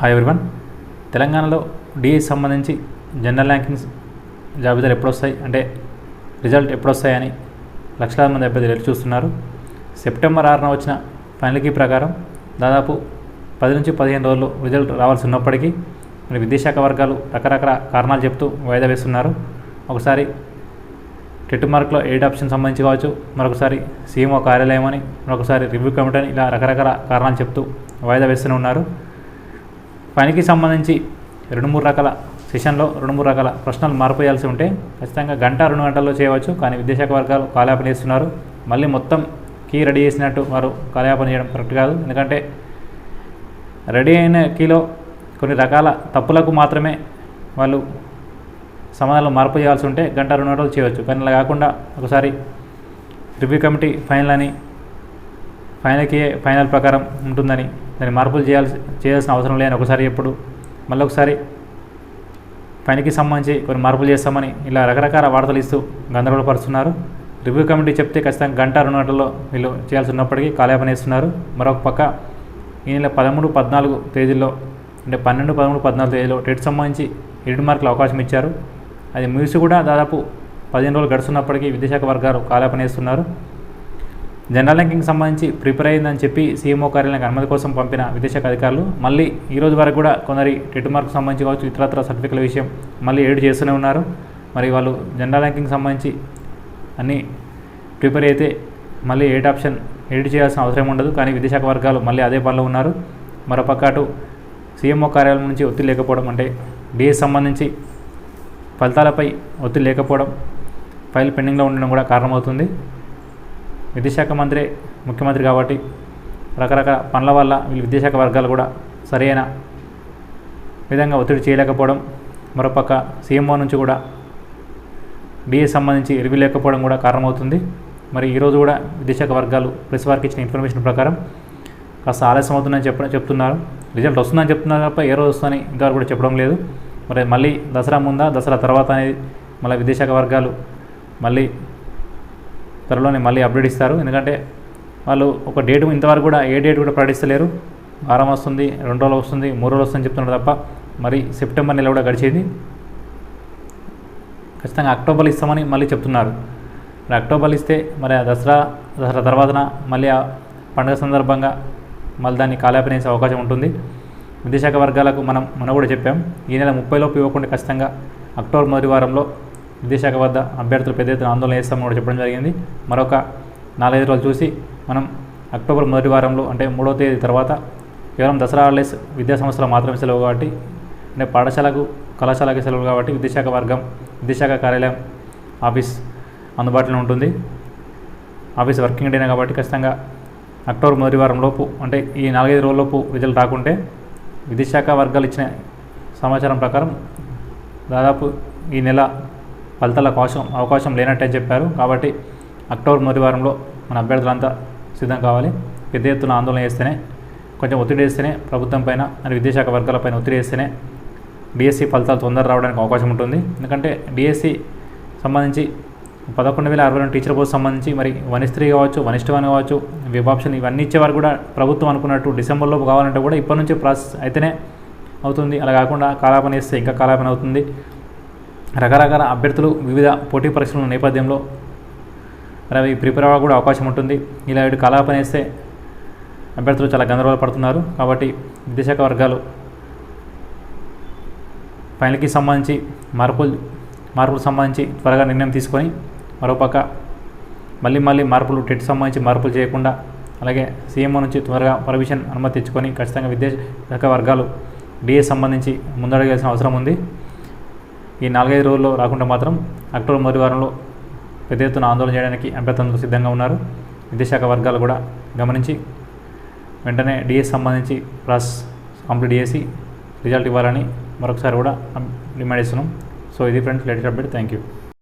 Hi everyone తెలంగాణలో DA సంబంధించి general rankings జాబితాలు ఎప్పుడు వస్తాయి అంటే రిజల్ట్ ఎప్పుడు వస్తాయని లక్షలాది మంది అభ్యర్థులు ఎదురు చూస్తున్నారు. సెప్టెంబర్ ఆరున వచ్చిన ఫైనల్కి ప్రకారం దాదాపు పది నుంచి పదిహేను రోజులు రిజల్ట్ రావాల్సి ఉన్నప్పటికీ మరి విద్యాశాఖ వర్గాలు రకరకాల కారణాలు చెప్తూ వాయిదా వేస్తున్నారు. ఒకసారి టెట్ మార్క్లో ఎయిట్ ఆప్షన్ సంబంధించి కావచ్చు మరొకసారి సీఎంఓ కార్యాలయం అని మరొకసారి రివ్యూ కమిటీ అని ఇలా రకరకాల కారణాలు చెప్తూ వాయిదా వేస్తూనే ఉన్నారు. పనికి సంబంధించి రెండు మూడు రకాల సెషన్లో రెండు మూడు రకాల ప్రశ్నలు మార్పు చేయాల్సి ఉంటే ఖచ్చితంగా గంట రెండు గంటల్లో చేయవచ్చు. కానీ విద్యాశాఖ వర్గాలు కాలయాపన చేస్తున్నారు. మళ్ళీ మొత్తం కీ రెడీ చేసినట్టు వారు కాలయాపన చేయడం కరెక్ట్ కాదు. ఎందుకంటే రెడీ అయిన కీలో కొన్ని రకాల తప్పులకు మాత్రమే వాళ్ళు సమాధానాలు మార్పు చేయాల్సి ఉంటే గంట రెండు గంటలు చేయవచ్చు. కానీ అలా కాకుండా ఒకసారి రివ్యూ కమిటీ ఫైనల్ అని ఫైనల్కి ఫైనల్ ప్రకారం ఉంటుందని దాన్ని మార్పులు చేయాల్సి చేయాల్సిన అవసరం లేని ఒకసారి ఎప్పుడు మళ్ళీ ఒకసారి పనికి సంబంధించి కొన్ని మార్పులు చేస్తామని ఇలా రకరకాల వార్తలు ఇస్తూ గందరగోళపరుస్తున్నారు. రివ్యూ కమిటీ చెప్తే ఖచ్చితంగా గంట రెండు గంటల్లో వీళ్ళు చేయాల్సి ఉన్నప్పటికీ కాలయాపన ఇస్తున్నారు మరొక పక్క ఈ నెల పదమూడు పద్నాలుగు తేదీల్లో అంటే పన్నెండు పదమూడు పద్నాలుగు తేదీలో టెట్ సంబంధించి ఏడు మార్కులు అవకాశం ఇచ్చారు. అది ముగిసి కూడా దాదాపు పదిహేను రోజులు గడుస్తున్నప్పటికీ విద్యాశాఖ వర్గాలు కాలయాపన ఇస్తున్నారు జనరల్ ర్యాంకింగ్ సంబంధించి ప్రిపేర్ అయిందని చెప్పి సీఎంఓ కార్యాలయానికి అనుమతి కోసం పంపిన విదేశాఖ అధికారులు మళ్ళీ ఈ రోజు వరకు కూడా కొందరి టెట్ మార్క్ సంబంధించి కావచ్చు ఇతరత్ర సర్టిఫికెట్ల విషయం మళ్ళీ ఏడు చేస్తూనే ఉన్నారు. మరి వాళ్ళు జనరల్ ర్యాంకింగ్ సంబంధించి అన్నీ ప్రిపేర్ అయితే మళ్ళీ ఎయిట్ ఆప్షన్ ఎడిట్ చేయాల్సిన అవసరం ఉండదు. కానీ విదేశాఖ వర్గాలు మళ్ళీ అదే పనిలో ఉన్నారు. మరోపక్క అటు సీఎంఓ కార్యాలయం నుంచి ఒత్తిడి లేకపోవడం అంటే డిఎస్ సంబంధించి ఫలితాలపై ఒత్తిడి లేకపోవడం ఫైల్ పెండింగ్లో ఉండడం కూడా కారణమవుతుంది. విద్యాశాఖ మంత్రి ముఖ్యమంత్రి కాబట్టి రకరకాల పనుల వల్ల వీళ్ళు విద్యాశాఖ వర్గాలు కూడా సరైన విధంగా ఒత్తిడి చేయలేకపోవడం మరోపక్క సీఎంఓ నుంచి కూడా డిఏ సంబంధించి రివ్యూ లేకపోవడం కూడా కారణమవుతుంది. మరి ఈరోజు కూడా విద్యాశాఖ వర్గాలు ప్రెస్ వారికి ఇచ్చిన ఇన్ఫర్మేషన్ ప్రకారం కాస్త ఆలస్యం అవుతుందని చెప్ప చెప్తున్నారు. రిజల్ట్ వస్తుందని చెప్తున్నారు తప్ప ఏ రోజు వస్తుందని ఇంతవరకు కూడా చెప్పడం లేదు. మరి మళ్ళీ దసరా ముందా దసరా తర్వాత అనేది మళ్ళీ విద్యాశాఖ వర్గాలు మళ్ళీ త్వరలోనే మళ్ళీ అప్డేట్ ఇస్తారు. ఎందుకంటే వాళ్ళు ఒక డేట్ ఇంతవరకు కూడా ఏ డేట్ కూడా ప్రకటిస్తలేరు వారం వస్తుంది రెండు రోజులు వస్తుంది మూడు రోజులు వస్తుంది చెప్తున్నారు తప్ప మరి సెప్టెంబర్ నెల కూడా గడిచేది. ఖచ్చితంగా అక్టోబర్లో ఇస్తామని మళ్ళీ చెప్తున్నారు. మరి అక్టోబర్లో ఇస్తే మరి దసరా దసరా తర్వాతన మళ్ళీ ఆ పండుగ సందర్భంగా మళ్ళీ దాన్ని కాలాపన చేసే అవకాశం ఉంటుంది. విద్యాశాఖ వర్గాలకు మనం మనం కూడా చెప్పాం. ఈ నెల ముప్పైలోపు ఇవ్వకుండా ఖచ్చితంగా అక్టోబర్ మొదటి వారంలో విద్యాశాఖ వద్ద అభ్యర్థులు పెద్ద ఎత్తున ఆందోళన చేస్తామని కూడా చెప్పడం జరిగింది. మరొక నాలుగైదు రోజులు చూసి మనం అక్టోబర్ మొదటి వారంలో అంటే మూడవ తేదీ తర్వాత కేవలం దసరా హాలిడేస్ విద్యా సంస్థలు మాత్రమే సెలవు కాబట్టి అంటే పాఠశాలకు కళాశాలకి సెలవు కాబట్టి విద్యాశాఖ వర్గం విద్యాశాఖ కార్యాలయం ఆఫీస్ అందుబాటులో ఉంటుంది. ఆఫీస్ వర్కింగ్ డేనే కాబట్టి ఖచ్చితంగా అక్టోబర్ మొదటి వారం లోపు అంటే ఈ నాలుగైదు రోజులలోపు విధులు రాకుంటే విద్యాశాఖ వర్గాలు ఇచ్చిన సమాచారం ప్రకారం దాదాపు ఈ నెల ఫలితాల అవకాశం అవకాశం లేనట్టే చెప్పారు. కాబట్టి అక్టోబర్ మొదటి వారంలో మన అభ్యర్థులంతా సిద్ధం కావాలి. పెద్ద ఎత్తున ఆందోళన చేస్తేనే కొంచెం ఒత్తిడి వేస్తేనే ప్రభుత్వం పైన మరియు విద్యాశాఖ వర్గాలపైన ఒత్తిడి వేస్తేనే డిఎస్సి ఫలితాలు తొందర రావడానికి అవకాశం ఉంటుంది. ఎందుకంటే డిఎస్సి సంబంధించి పదకొండు వేల అరవై రెండు టీచర్ పోస్ట్ సంబంధించి మరి వన్ ఇస్ త్రీ కావచ్చు వన్ ఇస్ట్ వన్ కావచ్చు వెబ్ ఆప్షన్ ఇవన్నీ ఇచ్చే కూడా ప్రభుత్వం అనుకున్నట్టు డిసెంబర్లో కావాలంటే కూడా ఇప్పటి నుంచే ప్రాసెస్ అయితేనే అవుతుంది. అలా కాకుండా కాలాపన చేస్తే ఇంకా కాలాపన అవుతుంది. రకరకాల అభ్యర్థులు వివిధ పోటీ పరీక్షల నేపథ్యంలో మరి అవి ప్రిపేర్ అవ్వ కూడా అవకాశం ఉంటుంది. ఇలా వీడు కలాపన వేస్తే అభ్యర్థులు చాలా గందరగోళ పడుతున్నారు. కాబట్టి విద్యాశాఖ వర్గాలు ఫైనల్కి సంబంధించి మార్పులు మార్పులకు సంబంధించి త్వరగా నిర్ణయం తీసుకొని మరోపక్క మళ్ళీ మళ్ళీ మార్పులు టెట్ సంబంధించి మార్పులు చేయకుండా అలాగే సీఎంఓ నుంచి త్వరగా పర్మిషన్ అనుమతి తెచ్చుకొని ఖచ్చితంగా విద్యాశాఖ వర్గాలు డిఏ సంబంధించి ముందడగాల్సిన అవసరం ఉంది. ఈ నాలుగైదు రోజుల్లో రాకుండా మాత్రం అక్టోబర్ మొదటి వారంలో పెద్ద ఎత్తున ఆందోళన చేయడానికి అభ్యర్థులు సిద్ధంగా ఉన్నారు. విద్యాశాఖ వర్గాలు కూడా గమనించి వెంటనే డిఎస్ సంబంధించి ప్రాసెస్ కంప్లీట్ చేసి రిజల్ట్ ఇవ్వాలని మరొకసారి కూడా డిమాండ్ ఇస్తున్నాం సో ఇది friends latest update. Thank you.